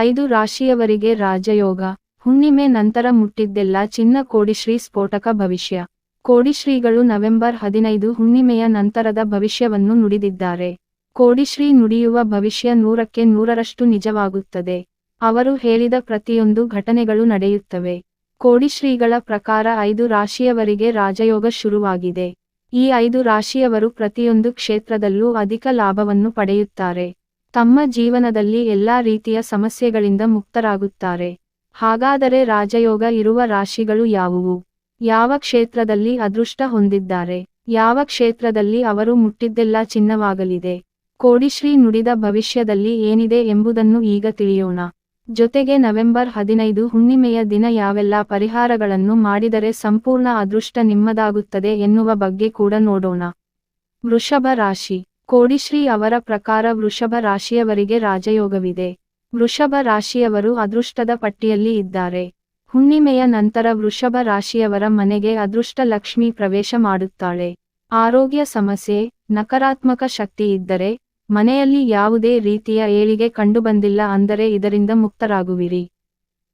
ಐದು ರಾಶಿಯವರಿಗೆ ರಾಜಯೋಗ. ಹುಣ್ಣಿಮೆ ನಂತರ ಮುಟ್ಟಿದ್ದೆಲ್ಲ ಚಿನ್ನ ಕೋಡಿಶ್ರೀ ಸ್ಫೋಟಕ ಭವಿಷ್ಯ. ಕೋಡಿಶ್ರೀಗಳು ನವೆಂಬರ್ ಹದಿನೈದು ಹುಣ್ಣಿಮೆಯ ನಂತರದ ಭವಿಷ್ಯವನ್ನು ನುಡಿದಿದ್ದಾರೆ. ಕೋಡಿಶ್ರೀ ನುಡಿಯುವ ಭವಿಷ್ಯ ನೂರಕ್ಕೆ ನೂರರಷ್ಟು ನಿಜವಾಗುತ್ತದೆ. ಅವರು ಹೇಳಿದ ಪ್ರತಿಯೊಂದು ಘಟನೆಗಳು ನಡೆಯುತ್ತವೆ. ಕೋಡಿಶ್ರೀಗಳ ಪ್ರಕಾರ ಐದು ರಾಶಿಯವರಿಗೆ ರಾಜಯೋಗ ಶುರುವಾಗಿದೆ. ಈ ಐದು ರಾಶಿಯವರು ಪ್ರತಿಯೊಂದು ಕ್ಷೇತ್ರದಲ್ಲೂ ಅಧಿಕ ಲಾಭವನ್ನು ಪಡೆಯುತ್ತಾರೆ. ತಮ್ಮ ಜೀವನದಲ್ಲಿ ಎಲ್ಲಾ ರೀತಿಯ ಸಮಸ್ಯೆಗಳಿಂದ ಮುಕ್ತರಾಗುತ್ತಾರೆ. ಹಾಗಾದರೆ ರಾಜಯೋಗ ಇರುವ ರಾಶಿಗಳು ಯಾವುವು? ಯಾವ ಕ್ಷೇತ್ರದಲ್ಲಿ ಅದೃಷ್ಟ ಹೊಂದಿದ್ದಾರೆ? ಯಾವ ಕ್ಷೇತ್ರದಲ್ಲಿ ಅವರು ಮುಟ್ಟಿದ್ದೆಲ್ಲ ಚಿನ್ನವಾಗಲಿದೆ? ಕೋಡಿಶ್ರೀ ನುಡಿದ ಭವಿಷ್ಯದಲ್ಲಿ ಏನಿದೆ ಎಂಬುದನ್ನು ಈಗ ತಿಳಿಯೋಣ. ಜೊತೆಗೆ ನವೆಂಬರ್ ಹದಿನೈದು ಹುಣ್ಣಿಮೆಯ ದಿನ ಯಾವೆಲ್ಲ ಪರಿಹಾರಗಳನ್ನು ಮಾಡಿದರೆ ಸಂಪೂರ್ಣ ಅದೃಷ್ಟ ನಿಮ್ಮದಾಗುತ್ತದೆ ಎನ್ನುವ ಬಗ್ಗೆ ಕೂಡ ನೋಡೋಣ. ವೃಷಭ ರಾಶಿ. ಕೋಡಿಶ್ರೀ ಅವರ ಪ್ರಕಾರ ವೃಷಭ ರಾಶಿಯವರಿಗೆ ರಾಜಯೋಗವಿದೆ. ವೃಷಭ ರಾಶಿಯವರು ಅದೃಷ್ಟದ ಪಟ್ಟಿಯಲ್ಲಿ ಇದ್ದಾರೆ. ಹುಣ್ಣಿಮೆಯ ನಂತರ ವೃಷಭ ರಾಶಿಯವರ ಮನೆಗೆ ಅದೃಷ್ಟ ಲಕ್ಷ್ಮಿ ಪ್ರವೇಶ ಮಾಡುತ್ತಾಳೆ. ಆರೋಗ್ಯ ಸಮಸ್ಯೆ, ನಕಾರಾತ್ಮಕ ಶಕ್ತಿ ಇದ್ದರೆ, ಮನೆಯಲ್ಲಿ ಯಾವುದೇ ರೀತಿಯ ಏಳಿಗೆ ಕಂಡುಬಂದಿಲ್ಲ ಅಂದರೆ ಇದರಿಂದ ಮುಕ್ತರಾಗುವಿರಿ.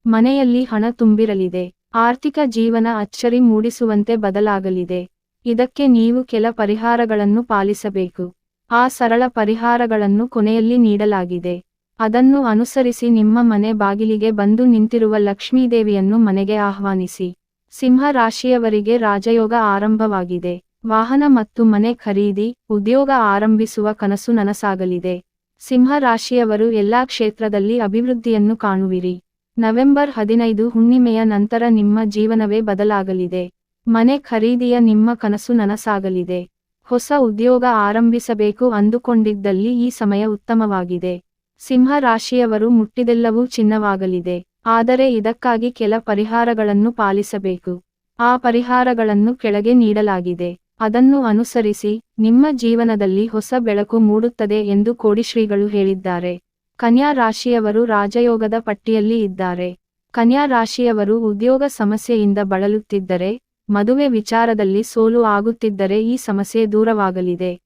ಮನೆಯಲ್ಲಿ ಹಣ ತುಂಬಿರಲಿದೆ. ಆರ್ಥಿಕ ಜೀವನ ಅಚ್ಚರಿ ಮೂಡಿಸುವಂತೆ ಬದಲಾಗಲಿದೆ. ಇದಕ್ಕೆ ನೀವು ಕೆಲ ಪರಿಹಾರಗಳನ್ನು ಪಾಲಿಸಬೇಕು. ಆ ಸರಳ ಪರಿಹಾರಗಳನ್ನು ಕೊನೆಯಲ್ಲಿ ನೀಡಲಾಗಿದೆ. ಅದನ್ನು ಅನುಸರಿಸಿ ನಿಮ್ಮ ಮನೆ ಬಾಗಿಲಿಗೆ ಬಂದು ನಿಂತಿರುವ ಲಕ್ಷ್ಮೀದೇವಿಯನ್ನು ಮನೆಗೆ ಆಹ್ವಾನಿಸಿ. ಸಿಂಹ ರಾಶಿಯವರಿಗೆ ರಾಜಯೋಗ ಆರಂಭವಾಗಿದೆ. ವಾಹನ ಮತ್ತು ಮನೆ ಖರೀದಿ, ಉದ್ಯೋಗ ಆರಂಭಿಸುವ ಕನಸು ನನಸಾಗಲಿದೆ. ಸಿಂಹ ರಾಶಿಯವರು ಎಲ್ಲಾ ಕ್ಷೇತ್ರದಲ್ಲಿ ಅಭಿವೃದ್ಧಿಯನ್ನು ಕಾಣುವಿರಿ. ನವೆಂಬರ್ ಹದಿನೈದು ಹುಣ್ಣಿಮೆಯ ನಂತರ ನಿಮ್ಮ ಜೀವನವೇ ಬದಲಾಗಲಿದೆ. ಮನೆ ಖರೀದಿಯ ನಿಮ್ಮ ಕನಸು ನನಸಾಗಲಿದೆ. ಹೊಸ ಉದ್ಯೋಗ ಆರಂಭಿಸಬೇಕು ಅಂದುಕೊಂಡಿದ್ದಲ್ಲಿ ಈ ಸಮಯ ಉತ್ತಮವಾಗಿದೆ. ಸಿಂಹ ರಾಶಿಯವರು ಮುಟ್ಟಿದೆಲ್ಲವೂ ಚಿನ್ನವಾಗಲಿದೆ. ಆದರೆ ಇದಕ್ಕಾಗಿ ಕೆಲ ಪರಿಹಾರಗಳನ್ನು ಪಾಲಿಸಬೇಕು. ಆ ಪರಿಹಾರಗಳನ್ನು ಕೆಳಗೆ ನೀಡಲಾಗಿದೆ. ಅದನ್ನು ಅನುಸರಿಸಿ, ನಿಮ್ಮ ಜೀವನದಲ್ಲಿ ಹೊಸ ಬೆಳಕು ಮೂಡುತ್ತದೆ ಎಂದು ಕೋಡಿಶ್ರೀಗಳು ಹೇಳಿದ್ದಾರೆ. ಕನ್ಯಾ ರಾಶಿಯವರು ರಾಜಯೋಗದ ಪಟ್ಟಿಯಲ್ಲಿ ಇದ್ದಾರೆ. ಕನ್ಯಾ ರಾಶಿಯವರು ಉದ್ಯೋಗ ಸಮಸ್ಯೆಯಿಂದ ಬಳಲುತ್ತಿದ್ದರೆ ಮದುವೆ ವಿಚಾರದಲ್ಲಿ ಸೋಲು ಆಗುತ್ತಿದ್ದರೆ ಈ ಸಮಸ್ಯೆ ದೂರವಾಗಲಿದೆ.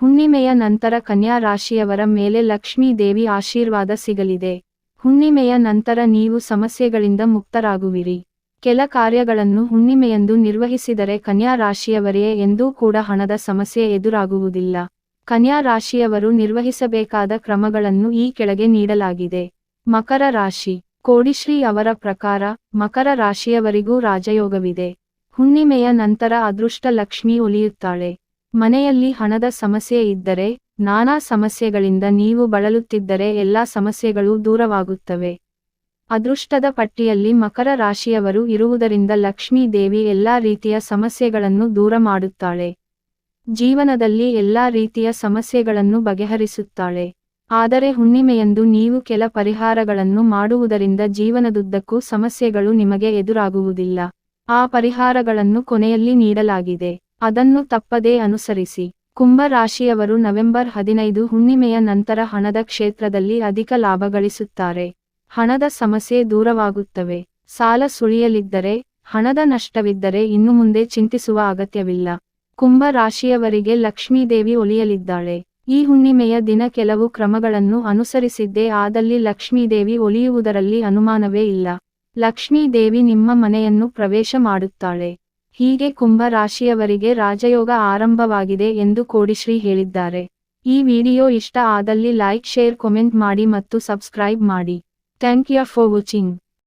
ಹುಣ್ಣಿಮೆಯ ನಂತರ ಕನ್ಯಾ ರಾಶಿಯವರ ಮೇಲೆ ಲಕ್ಷ್ಮೀ ದೇವಿ ಆಶೀರ್ವಾದ ಸಿಗಲಿದೆ. ಹುಣ್ಣಿಮೆಯ ನಂತರ ನೀವು ಸಮಸ್ಯೆಗಳಿಂದ ಮುಕ್ತರಾಗುವಿರಿ. ಕೆಲ ಕಾರ್ಯಗಳನ್ನು ಹುಣ್ಣಿಮೆಯಂದು ನಿರ್ವಹಿಸಿದರೆ ಕನ್ಯಾ ರಾಶಿಯವರೇ ಎಂದೂ ಕೂಡ ಹಣದ ಸಮಸ್ಯೆ ಎದುರಾಗುವುದಿಲ್ಲ. ಕನ್ಯಾ ರಾಶಿಯವರು ನಿರ್ವಹಿಸಬೇಕಾದ ಕ್ರಮಗಳನ್ನು ಈ ಕೆಳಗೆ ನೀಡಲಾಗಿದೆ. ಮಕರ ರಾಶಿ, ಕೋಡಿಶ್ರೀ ಅವರ ಪ್ರಕಾರ ಮಕರ ರಾಶಿಯವರಿಗೂ ರಾಜಯೋಗವಿದೆ. ಹುಣ್ಣಿಮೆಯ ನಂತರ ಅದೃಷ್ಟ ಲಕ್ಷ್ಮಿ ಒಲಿಯುತ್ತಾಳೆ ಮನೆಯಲ್ಲಿ ಹಣದ ಸಮಸ್ಯೆ ಇದ್ದರೆ, ನಾನಾ ಸಮಸ್ಯೆಗಳಿಂದ ನೀವು ಬಳಲುತ್ತಿದ್ದರೆ ಎಲ್ಲಾ ಸಮಸ್ಯೆಗಳು ದೂರವಾಗುತ್ತವೆ. ಅದೃಷ್ಟದ ಪಟ್ಟಿಯಲ್ಲಿ ಮಕರ ರಾಶಿಯವರು ಇರುವುದರಿಂದ ಲಕ್ಷ್ಮೀ ದೇವಿ ಎಲ್ಲಾ ರೀತಿಯ ಸಮಸ್ಯೆಗಳನ್ನು ದೂರ ಮಾಡುತ್ತಾಳೆ. ಜೀವನದಲ್ಲಿ ಎಲ್ಲಾ ರೀತಿಯ ಸಮಸ್ಯೆಗಳನ್ನು ಬಗೆಹರಿಸುತ್ತಾಳೆ. ಆದರೆ ಹುಣ್ಣಿಮೆಯಂದು ನೀವು ಕೆಲ ಪರಿಹಾರಗಳನ್ನು ಮಾಡುವುದರಿಂದ ಜೀವನದುದ್ದಕ್ಕೂ ಸಮಸ್ಯೆಗಳು ನಿಮಗೆ ಎದುರಾಗುವುದಿಲ್ಲ. ಆ ಪರಿಹಾರಗಳನ್ನು ಕೊನೆಯಲ್ಲಿ ನೀಡಲಾಗಿದೆ. ಅದನ್ನು ತಪ್ಪದೇ ಅನುಸರಿಸಿ. ಕುಂಭ ರಾಶಿಯವರು ನವೆಂಬರ್ ಹದಿನೈದು ಹುಣ್ಣಿಮೆಯ ನಂತರ ಹಣದ ಕ್ಷೇತ್ರದಲ್ಲಿ ಅಧಿಕ ಲಾಭ ಗಳಿಸುತ್ತಾರೆ. ಹಣದ ಸಮಸ್ಯೆ ದೂರವಾಗುತ್ತವೆ. ಸಾಲ ಸುಳಿಯಲಿದ್ದರೆ, ಹಣದ ನಷ್ಟವಿದ್ದರೆ ಇನ್ನು ಮುಂದೆ ಚಿಂತಿಸುವ ಅಗತ್ಯವಿಲ್ಲ. ಕುಂಭ ರಾಶಿಯವರಿಗೆ ಲಕ್ಷ್ಮೀದೇವಿ ಒಲಿಯಲಿದ್ದಾಳೆ. ಈ ಹುಣ್ಣಿಮೆಯ ದಿನ ಕೆಲವು ಕ್ರಮಗಳನ್ನು ಅನುಸರಿಸಿದ್ದೇ ಆದಲ್ಲಿ ಲಕ್ಷ್ಮೀದೇವಿ ಒಲಿಯುವುದರಲ್ಲಿ ಅನುಮಾನವೇ ಇಲ್ಲ. ಲಕ್ಷ್ಮೀ ದೇವಿ ನಿಮ್ಮ ಮನೆಯನ್ನು ಪ್ರವೇಶ ಮಾಡುತ್ತಾಳೆ. ಹೀಗೆ ಕುಂಭ ರಾಶಿಯವರಿಗೆ ರಾಜಯೋಗ ಆರಂಭವಾಗಿದೆ ಎಂದು ಕೋಡಿಶ್ರೀ ಹೇಳಿದ್ದಾರೆ. ಈ ವಿಡಿಯೋ ಇಷ್ಟ ಆದಲ್ಲಿ ಲೈಕ್, ಶೇರ್, ಕಮೆಂಟ್ ಮಾಡಿ ಮತ್ತು ಸಬ್ಸ್ಕ್ರೈಬ್ ಮಾಡಿ. Thank you for watching.